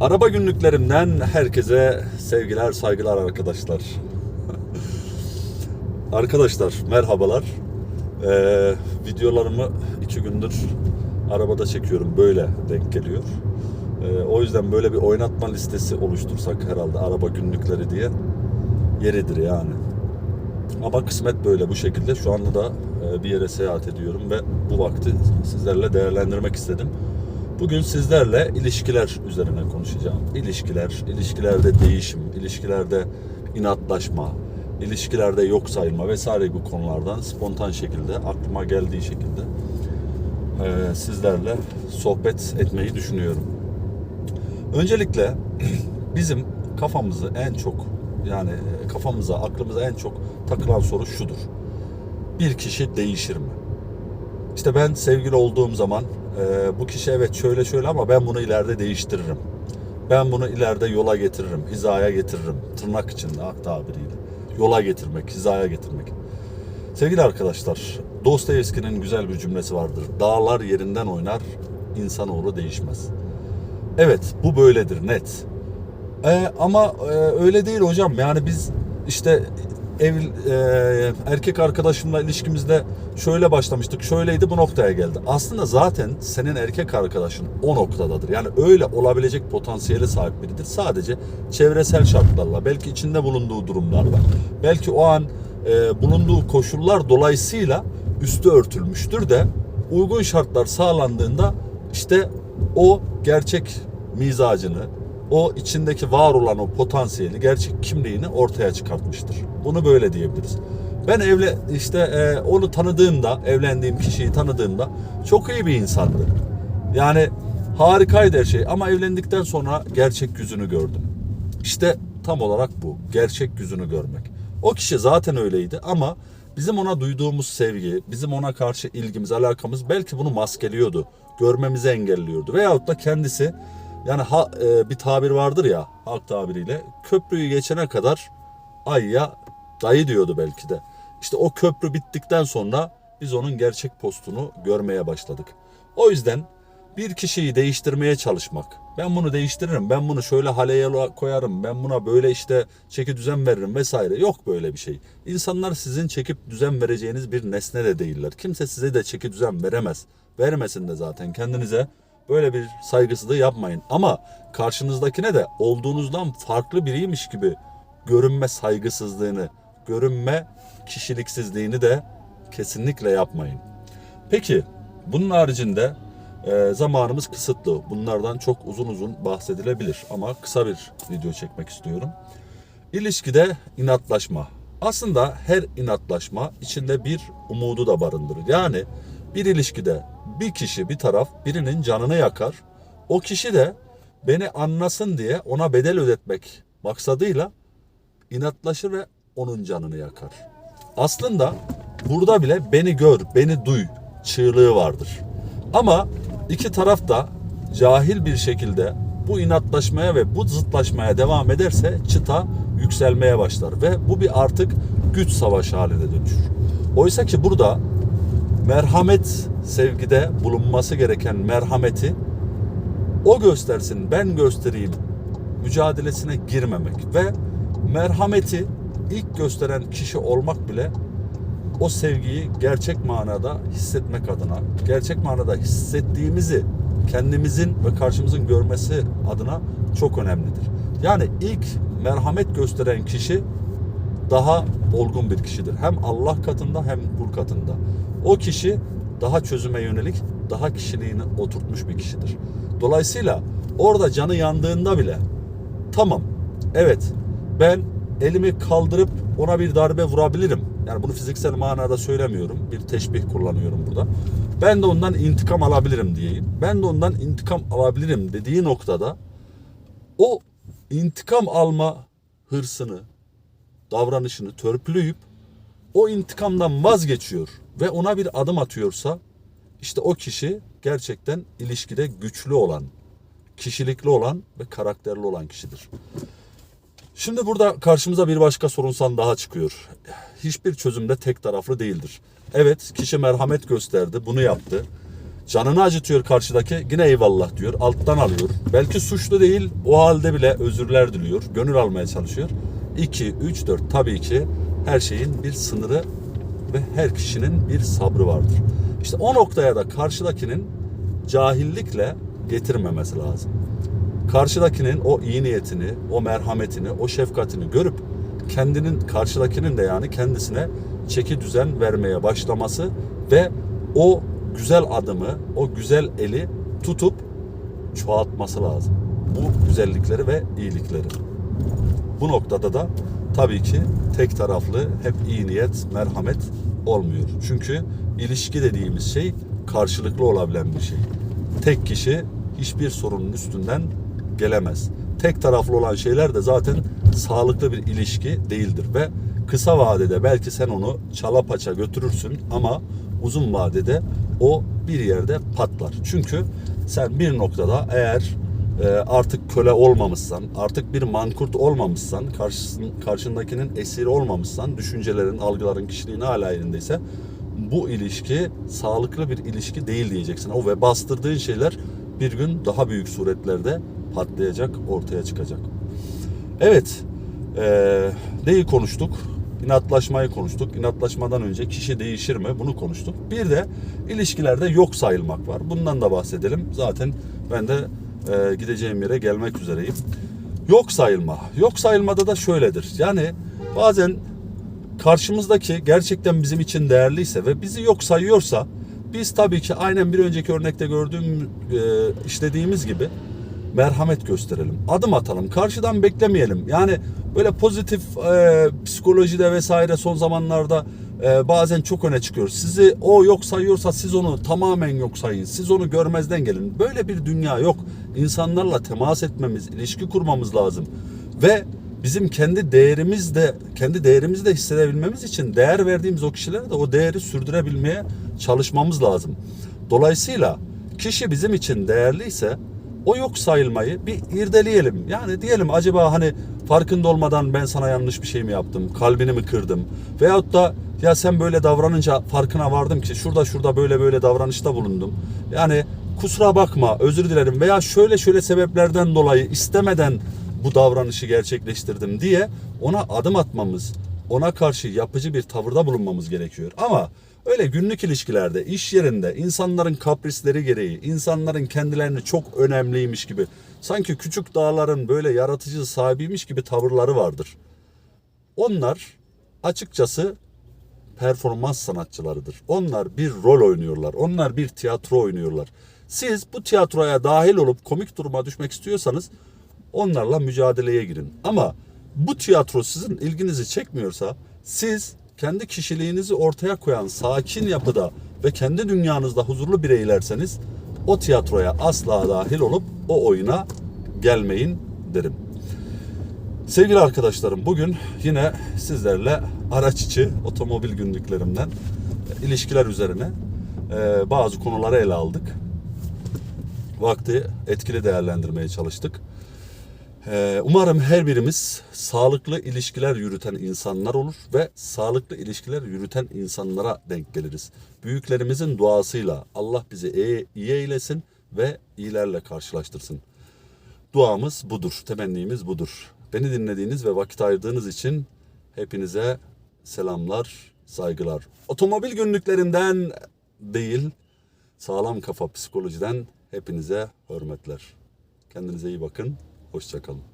Araba günlüklerimden herkese sevgiler, saygılar arkadaşlar. arkadaşlar merhabalar. Ee, videolarımı iki gündür arabada çekiyorum. Böyle denk geliyor. Ee, o yüzden böyle bir oynatma listesi oluştursak herhalde araba günlükleri diye yeridir yani. Ama kısmet böyle bu şekilde. Şu anda da e, bir yere seyahat ediyorum ve bu vakti sizlerle değerlendirmek istedim. Bugün sizlerle ilişkiler üzerine konuşacağım. İlişkiler, ilişkilerde değişim, ilişkilerde inatlaşma, ilişkilerde yok sayılma vesaire bu konulardan spontan şekilde aklıma geldiği şekilde e, sizlerle sohbet etmeyi düşünüyorum. Öncelikle bizim kafamızı en çok yani kafamıza, aklımıza en çok takılan soru şudur. Bir kişi değişir mi? İşte ben sevgili olduğum zaman e, bu kişi evet şöyle şöyle ama ben bunu ileride değiştiririm. Ben bunu ileride yola getiririm, hizaya getiririm. Tırnak içinde ak tabiriyle. Yola getirmek, hizaya getirmek. Sevgili arkadaşlar, Dostoyevski'nin güzel bir cümlesi vardır. Dağlar yerinden oynar, insanoğlu değişmez. Evet, bu böyledir net. Ee, ama e, öyle değil hocam. Yani biz işte ev e, erkek arkadaşımla ilişkimizde şöyle başlamıştık, şöyleydi bu noktaya geldi. Aslında zaten senin erkek arkadaşın o noktadadır. Yani öyle olabilecek potansiyele sahip biridir. Sadece çevresel şartlarla, belki içinde bulunduğu durumlarla, belki o an e, bulunduğu koşullar dolayısıyla üstü örtülmüştür de uygun şartlar sağlandığında işte o gerçek mizacını, o içindeki var olan o potansiyeli, gerçek kimliğini ortaya çıkartmıştır. Bunu böyle diyebiliriz. Ben evle işte e, onu tanıdığımda, evlendiğim kişiyi tanıdığımda çok iyi bir insandı. Yani harikaydı her şey ama evlendikten sonra gerçek yüzünü gördüm. İşte tam olarak bu, gerçek yüzünü görmek. O kişi zaten öyleydi ama bizim ona duyduğumuz sevgi, bizim ona karşı ilgimiz, alakamız belki bunu maskeliyordu. Görmemizi engelliyordu. Veyahut da kendisi yani ha, e, bir tabir vardır ya halk tabiriyle köprüyü geçene kadar ayya dayı diyordu belki de. İşte o köprü bittikten sonra biz onun gerçek postunu görmeye başladık. O yüzden bir kişiyi değiştirmeye çalışmak. Ben bunu değiştiririm, ben bunu şöyle haleye koyarım, ben buna böyle işte çeki düzen veririm vesaire. Yok böyle bir şey. İnsanlar sizin çekip düzen vereceğiniz bir nesne de değiller. Kimse size de çeki düzen veremez. Vermesin de zaten kendinize böyle bir saygısızlığı yapmayın. Ama karşınızdakine de olduğunuzdan farklı biriymiş gibi görünme saygısızlığını, görünme kişiliksizliğini de kesinlikle yapmayın. Peki bunun haricinde e, zamanımız kısıtlı. Bunlardan çok uzun uzun bahsedilebilir ama kısa bir video çekmek istiyorum. İlişkide inatlaşma. Aslında her inatlaşma içinde bir umudu da barındırır. Yani bir ilişkide bir kişi bir taraf birinin canını yakar. O kişi de beni anlasın diye ona bedel ödetmek maksadıyla inatlaşır ve onun canını yakar. Aslında burada bile beni gör, beni duy çığlığı vardır. Ama iki taraf da cahil bir şekilde bu inatlaşmaya ve bu zıtlaşmaya devam ederse çıta yükselmeye başlar ve bu bir artık güç savaşı haline dönüşür. Oysa ki burada merhamet sevgide bulunması gereken merhameti o göstersin ben göstereyim mücadelesine girmemek ve merhameti ilk gösteren kişi olmak bile o sevgiyi gerçek manada hissetmek adına, gerçek manada hissettiğimizi kendimizin ve karşımızın görmesi adına çok önemlidir. Yani ilk merhamet gösteren kişi daha olgun bir kişidir. Hem Allah katında hem kul katında. O kişi daha çözüme yönelik, daha kişiliğini oturtmuş bir kişidir. Dolayısıyla orada canı yandığında bile tamam evet ben elimi kaldırıp ona bir darbe vurabilirim. Yani bunu fiziksel manada söylemiyorum. Bir teşbih kullanıyorum burada. Ben de ondan intikam alabilirim diyeyim. Ben de ondan intikam alabilirim dediği noktada o intikam alma hırsını, davranışını törpüleyip o intikamdan vazgeçiyor ve ona bir adım atıyorsa işte o kişi gerçekten ilişkide güçlü olan, kişilikli olan ve karakterli olan kişidir. Şimdi burada karşımıza bir başka sorunsal daha çıkıyor. Hiçbir çözüm de tek taraflı değildir. Evet kişi merhamet gösterdi, bunu yaptı. Canını acıtıyor karşıdaki yine eyvallah diyor. Alttan alıyor. Belki suçlu değil o halde bile özürler diliyor. Gönül almaya çalışıyor. 2, 3, 4 tabii ki her şeyin bir sınırı ve her kişinin bir sabrı vardır. İşte o noktaya da karşıdakinin cahillikle getirmemesi lazım. Karşıdakinin o iyi niyetini, o merhametini, o şefkatini görüp kendinin karşıdakinin de yani kendisine çeki düzen vermeye başlaması ve o güzel adımı, o güzel eli tutup çoğaltması lazım. Bu güzellikleri ve iyilikleri. Bu noktada da tabii ki tek taraflı hep iyi niyet, merhamet olmuyor. Çünkü ilişki dediğimiz şey karşılıklı olabilen bir şey. Tek kişi hiçbir sorunun üstünden gelemez. Tek taraflı olan şeyler de zaten sağlıklı bir ilişki değildir ve kısa vadede belki sen onu çala paça götürürsün ama uzun vadede o bir yerde patlar. Çünkü sen bir noktada eğer artık köle olmamışsan, artık bir mankurt olmamışsan, karşısın, karşındakinin esiri olmamışsan, düşüncelerin, algıların, kişiliğin hala elindeyse bu ilişki sağlıklı bir ilişki değil diyeceksin. O ve bastırdığın şeyler bir gün daha büyük suretlerde patlayacak, ortaya çıkacak. Evet, e, neyi konuştuk? İnatlaşmayı konuştuk. İnatlaşmadan önce kişi değişir mi? Bunu konuştuk. Bir de ilişkilerde yok sayılmak var. Bundan da bahsedelim. Zaten ben de e, gideceğim yere gelmek üzereyim. Yok sayılma. Yok sayılmada da şöyledir. Yani bazen karşımızdaki gerçekten bizim için değerliyse ve bizi yok sayıyorsa biz tabii ki aynen bir önceki örnekte gördüğüm e, işlediğimiz gibi merhamet gösterelim. Adım atalım. Karşıdan beklemeyelim. Yani böyle pozitif e, psikolojide vesaire son zamanlarda e, bazen çok öne çıkıyor. Sizi o yok sayıyorsa siz onu tamamen yok sayın. Siz onu görmezden gelin. Böyle bir dünya yok. İnsanlarla temas etmemiz, ilişki kurmamız lazım. Ve bizim kendi değerimiz de kendi değerimizi de hissedebilmemiz için değer verdiğimiz o kişilere de o değeri sürdürebilmeye çalışmamız lazım. Dolayısıyla kişi bizim için değerliyse o yok sayılmayı bir irdeleyelim. Yani diyelim acaba hani farkında olmadan ben sana yanlış bir şey mi yaptım? Kalbini mi kırdım? Veyahut da ya sen böyle davranınca farkına vardım ki şurada şurada böyle böyle davranışta bulundum. Yani kusura bakma özür dilerim veya şöyle şöyle sebeplerden dolayı istemeden bu davranışı gerçekleştirdim diye ona adım atmamız, ona karşı yapıcı bir tavırda bulunmamız gerekiyor. Ama öyle günlük ilişkilerde, iş yerinde insanların kaprisleri gereği, insanların kendilerini çok önemliymiş gibi, sanki küçük dağların böyle yaratıcı sahibiymiş gibi tavırları vardır. Onlar açıkçası performans sanatçılarıdır. Onlar bir rol oynuyorlar. Onlar bir tiyatro oynuyorlar. Siz bu tiyatroya dahil olup komik duruma düşmek istiyorsanız onlarla mücadeleye girin. Ama bu tiyatro sizin ilginizi çekmiyorsa siz kendi kişiliğinizi ortaya koyan sakin yapıda ve kendi dünyanızda huzurlu bireylerseniz o tiyatroya asla dahil olup o oyuna gelmeyin derim. Sevgili arkadaşlarım bugün yine sizlerle araç içi otomobil günlüklerimden e, ilişkiler üzerine e, bazı konuları ele aldık. Vakti etkili değerlendirmeye çalıştık. E, Umarım her birimiz sağlıklı ilişkiler yürüten insanlar olur ve sağlıklı ilişkiler yürüten insanlara denk geliriz. Büyüklerimizin duasıyla Allah bizi iyi, iyi eylesin ve iyilerle karşılaştırsın. Duamız budur, temennimiz budur. Beni dinlediğiniz ve vakit ayırdığınız için hepinize selamlar, saygılar. Otomobil günlüklerinden değil, sağlam kafa psikolojiden hepinize hürmetler. Kendinize iyi bakın, hoşçakalın.